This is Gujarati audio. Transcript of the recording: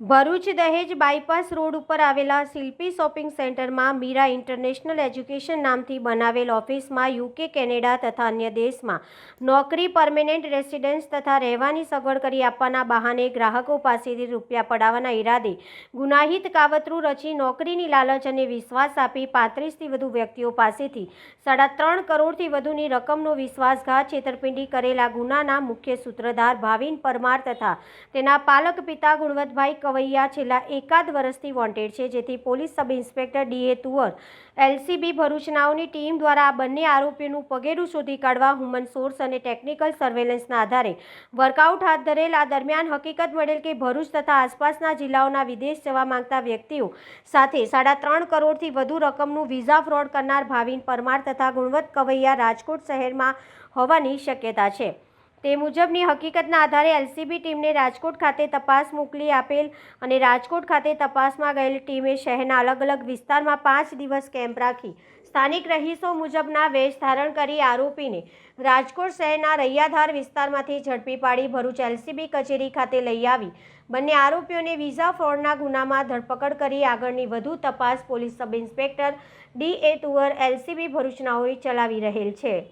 ભરૂચ દહેજ બાયપાસ રોડ ઉપર આવેલા શિલ્પી શોપિંગ સેન્ટરમાં મીરા ઇન્ટરનેશનલ એજ્યુકેશન નામથી બનાવેલ ઓફિસમાં યુકે, કેનેડા તથા અન્ય દેશમાં નોકરી, પરમેનન્ટ રેસિડેન્સ તથા રહેવાની સગવડ કરી આપવાના બહાને ગ્રાહકો પાસેથી રૂપિયા પડાવવાના ઈરાદે ગુનાહિત કાવતરું રચી નોકરીની લાલચ અને વિશ્વાસ આપી પાંત્રીસથી વધુ વ્યક્તિઓ પાસેથી સાડા ત્રણ કરોડથી વધુની રકમનો વિશ્વાસઘાત છેતરપિંડી કરેલા ગુનાના મુખ્ય સૂત્રધાર ભાવિન પરમાર તથા તેના પાલક પિતા ગુણવંતભાઈ કવૈયા છેલ્લા એકાદ વર્ષથી વોન્ટેડ છે, જેથી police sub inspector D A Tuvar, LCB ભરૂચનાઓની team દ્વારા આ બંને આરોપીઓનું પગેરું શોધી કાઢવા હ્યુમન સોર્સ અને ટેકનિકલ સર્વેલન્સના આધારે વર્કઆઉટ હાથ ધરેલ, આ દરમિયાન હકીકત મળેલ કે ભરૂચ તથા આસપાસના જિલ્લાઓના વિદેશ જવા માંગતા વ્યક્તિઓ સાથે સાડા ત્રણ કરોડથી વધુ રકમનું વિઝા ફ્રોડ કરનાર ભાવિન પરમાર તથા ગુણવંત કવૈયા રાજકોટ શહેરમાં હોવાની શક્યતા છે. તે મુજબની હકીકતના આધારે એલસીબી ટીમને રાજકોટ ખાતે તપાસ મોકલી આપેલ અને રાજકોટ ખાતે તપાસમાં ગયેલ ટીમે શહેરના અલગ અલગ વિસ્તારમાં પાંચ દિવસ કેમ્પ રાખી. સ્થાનિક રહીશો મુજબના વેશ ધારણ કરી આરોપીને રાજકોટ શહેરના રૈયાધાર વિસ્તારમાંથી ઝડપી પાડી ભરૂચ એલસીબી કચેરી ખાતે લઈ આવી. બંને આરોપીઓને વિઝા ફ્રોડના ગુનામાં ધરપકડ કરી આગળની વધુ તપાસ police sub inspector D A Tuvar LCB ભરૂચનાઓએ ચલાવી રહેલ છે.